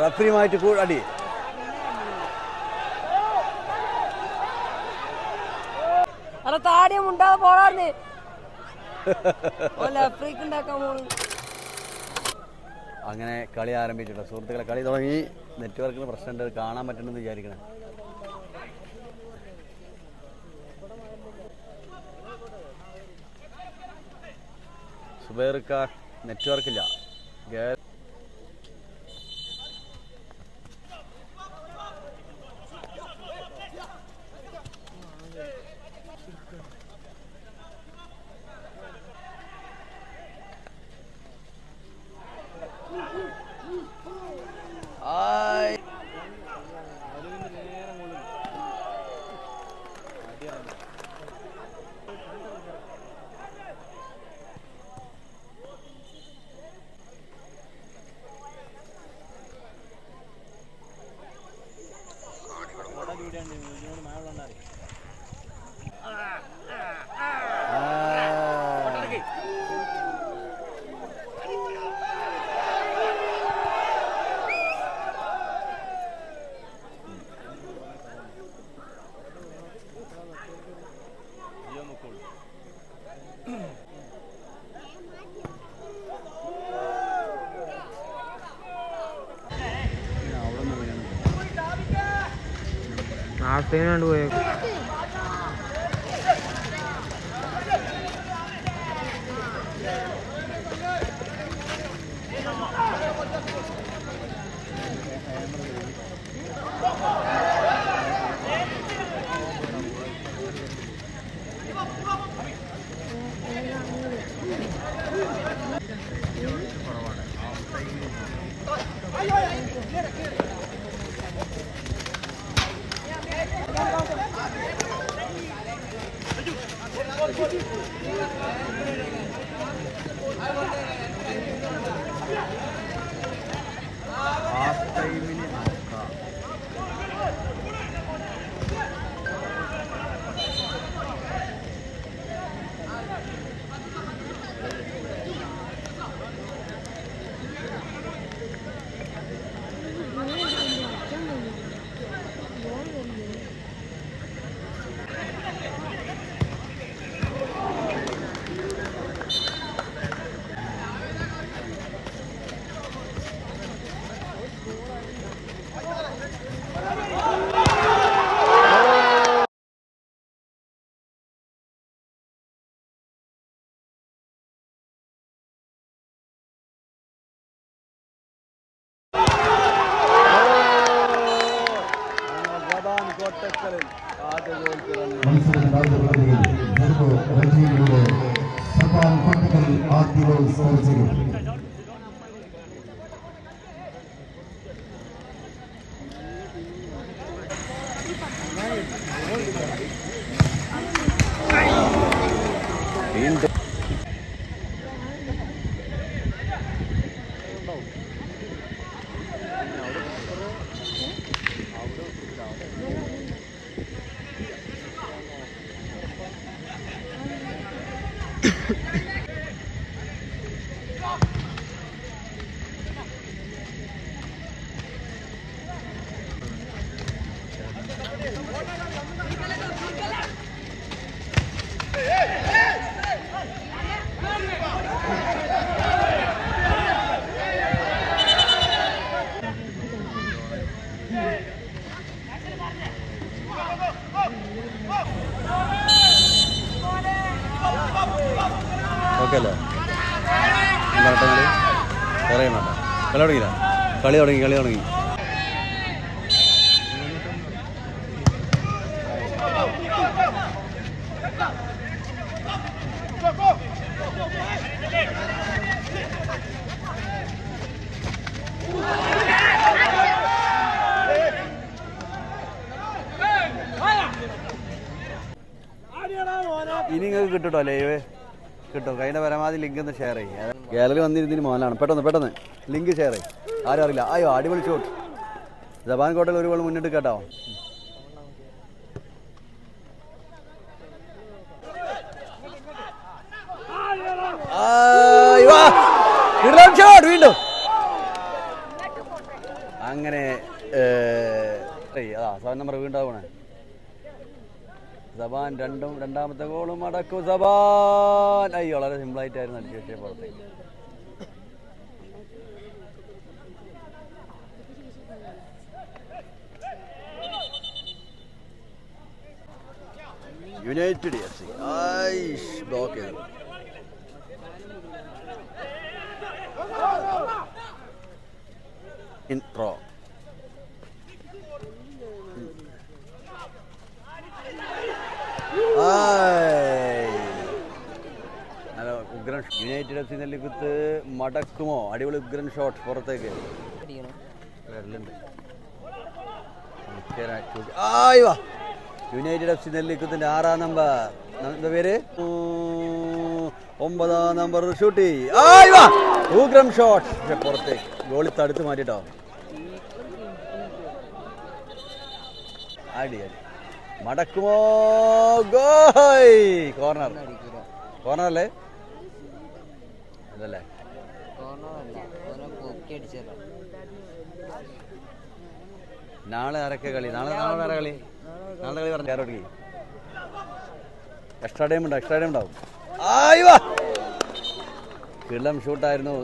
റഫറിയുമായിട്ട് അടി. അല്ല താടിയും ഉണ്ടാക്കാൻ പോണു. അങ്ങനെ കളി ആരംഭിച്ചിട്ടുണ്ട്. സുഹൃത്തുക്കളെ കളി തുടങ്ങി. നെറ്റ്വർക്കിന് പ്രശ്നമുണ്ട്. കാണാൻ പറ്റണമെന്ന് വിചാരിക്കണം. സുബേർക്ക നെറ്റ്വർക്കില്ല. Afternoon work. കൊട്ടിക്കൽ ആദ്യ ഗോൾ സ്കോർ ചെയ്തു വീണ്ടും ഓക്കെ അല്ലേ എന്താ കളി പറയാൻ വേണ്ട കളി തുടങ്ങിയില്ല. കളി തുടങ്ങി കളി തുടങ്ങി. ഇനി നിങ്ങൾക്ക് കിട്ടുട്ടോ ലൈവ്? കിട്ടും. കഴിഞ്ഞ പരമാവധി ലിങ്ക് ഒന്ന് ഷെയർ ചെയ്യും. ഗാലറി വന്നിരുന്നതിന് മോനാണ്. പെട്ടെന്ന് പെട്ടെന്ന്. ലിങ്ക് ഷെയർ ചെയ്യും ആരും അറിയില്ല. അയ്യോ അടിപൊളി ഷോട്ട് ജപ്പാൻ കോട്ടയിൽ ഒരു ഗോൾ മുന്നിട്ട് കേട്ടോ. ഷോട്ട് വീണ്ടും. അങ്ങനെ അതാ സെവൻ നമ്പർ വീണ്ടാവണേ സബാൻ രണ്ടും രണ്ടാമത്തെ ഗോളും അടക്കും. സബാൻ. അയ്യോ വളരെ സിമ്പിളായിട്ടായിരുന്നു അടിച്ചു പക്ഷേ പുറത്തേക്ക്. United F C. ഐഷ് ബ്ലോക്ക് ചെയ്തു. ഇൻട്രോ ഹലോ ഉഗ്രൻ യുണൈറ്റഡ് എഫ് സി നെല്ലിക്കുത്ത് മടക്കുമോ? അടിപൊളി ഉഗ്രൻ ഷോട്ട് പുറത്തേക്ക്. യുണൈറ്റഡ് എഫ് സി നെല്ലിക്കുത്തിന്റെ ആറാം നമ്പർ എന്താ പേര്? ഒമ്പതാം നമ്പർ ഷൂട്ടി ഉഗ്രം ഷോട്ട് പുറത്തേക്ക്. ഗോളി തടുത്ത് മാറ്റിട്ടോ. അടി അടി. മടക്കുമോ? ഗോയ്! കോർണർ കോർണർ അല്ലേ? അതല്ലേ? നാളെ ആരൊക്കെ കളി? നാളെ നാളെ ആരെ കളി? നാളെ കളി പറഞ്ഞു? ആരോട് എക്സ്ട്രാ ടൈം ഉണ്ട് എക്സ്ട്രാ ടൈം ഉണ്ടാവും. ആയി വാ! കിള്ളം ഷൂട്ടായിരുന്നു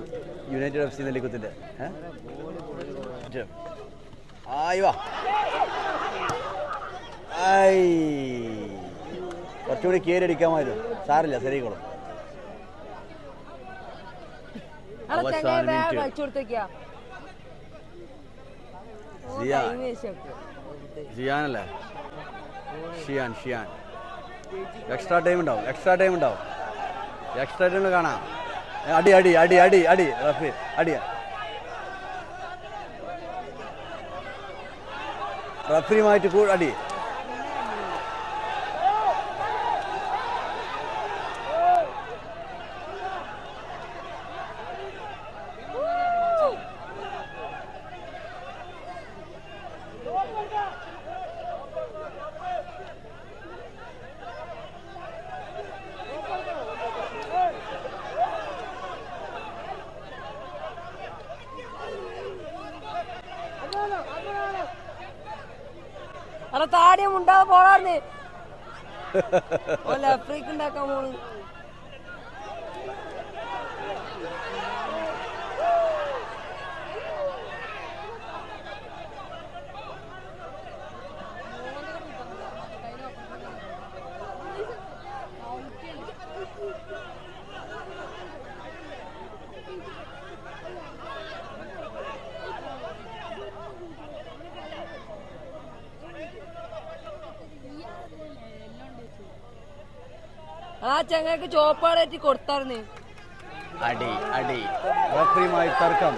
യുണൈറ്റഡ് എഫ് സി നെല്ലിക്കുത്തിന്റെ. ഏ? കുറച്ചുകൂടി കയറിയടിക്കാമായിരുന്നു സാറില്ല ശരിക്കോളും. അവസാന മിനിറ്റ്. ടൈം ഷിയാനല്ലേ ഷിയാൻ ഷിയാൻ. എക്സ്ട്രാ ടൈം ഉണ്ടാവും എക്സ്ട്രാ ടൈം ഉണ്ടാവും. എക്സ്ട്രാ ടൈമിൽ കാണാം. അടി അടി അടി അടി അടി റഫി അടി. റഫറിയുമായിട്ട് കൂടി അടി. അല്ല താടിയും ഉണ്ടാതെ പോടാർന്ന് ഓല ഫ്രീക്ക് ഉണ്ടാക്കാൻ ആ ചങ്ങക്ക് ചോപ്പാടേറ്റി കൊടുത്താർന്ന് അടി അടി. റഫറിയുമായി തർക്കം.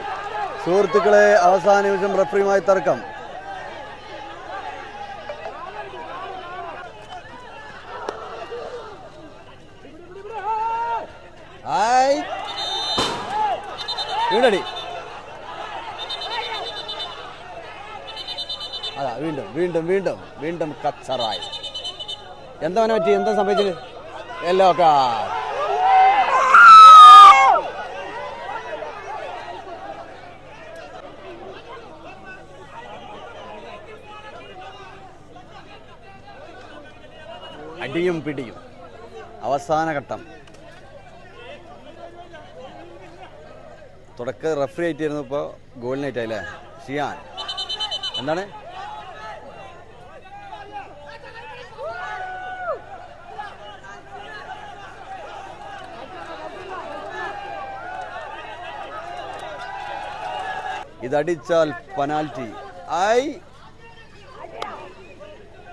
സുഹൃത്തുക്കളെ അവസാന നിമിഷം റഫറിയുമായി തർക്കം. ഹായ്. വീണ്ടടി അതാ വീണ്ടും വീണ്ടും വീണ്ടും വീണ്ടും കച്ചറായി. എന്താ പറ്റി? എന്താ സംഭവിച്ചത്? യെല്ലോ കാർഡ് അടിയും പിടിയും. അവസാന ഘട്ടം. തുടക്ക റഫറി ആയിട്ടായിരുന്നു ഇപ്പോൾ ഗോളിനായിട്ട് അല്ലേ ഷിയാൻ. എന്താണ്? ഇതടിച്ചാൽ പനാൽറ്റി ഐ.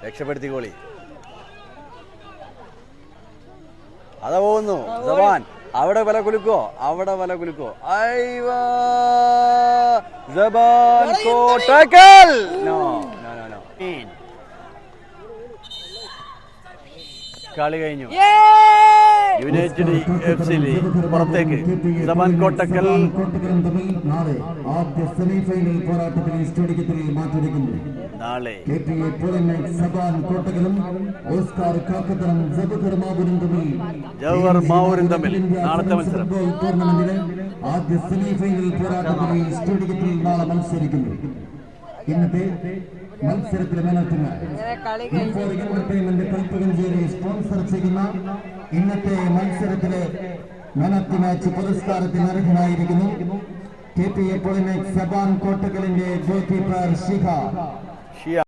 രക്ഷപ്പെടുത്തി ഗോളി. അതാ പോകുന്നു. ജവാൻ അവിടെ വല കുലുക്കോ? അവിടെ വല കുലുക്കോ? ഐവാ. ജബാൻ നോ നോ നോ കളി കഴിഞ്ഞു. യുണൈറ്റഡ് എഫ് സിയിൽ പുറത്തേക്ക്. സബാൻ കോട്ടക്കൽ. നാളെ ആദ്യ സെമിഫൈനൽ പോരാട്ടത്തിൽ ഈ സ്റ്റേഡിയത്തിൽ മാറ്റുരയ്ക്കുന്നു നാളെ. കെ ടി എ സബാൻ കോട്ടക്കലും ഓസ്കാർ കാക്കത്തനം തമ്മിൽ ജവഹർ മാവൂരും തമ്മിൽ നാളത്തെ മത്സരം. ടൂർണമെന്റിലെ ആദ്യ സെമിഫൈനൽ പോരാട്ടത്തിൽ സ്റ്റേഡിയത്തിൽ നാളെ മത്സരിക്കുന്നു. ഇന്നത്തെ മത്സരത്തിലെ മാൻ ഓഫ് ദി മാച്ച് ഇങ്ങനെ കളി ഫോർ കഴിഞ്ഞ് എന്റർടൈൻമെന്റ് കൽപ്പകഞ്ചേരി സ്പോൺസർ ചെയ്യുന്ന ഇന്നത്തെ മത്സരത്തിലെ മാൻ ഓഫ് ദി മാച്ച് പുരസ്കാരത്തിന് അർഹനായിരിക്കുന്നു K P A Polinex Saban കോട്ടക്കലിന്റെ goal keeper ഷിഹ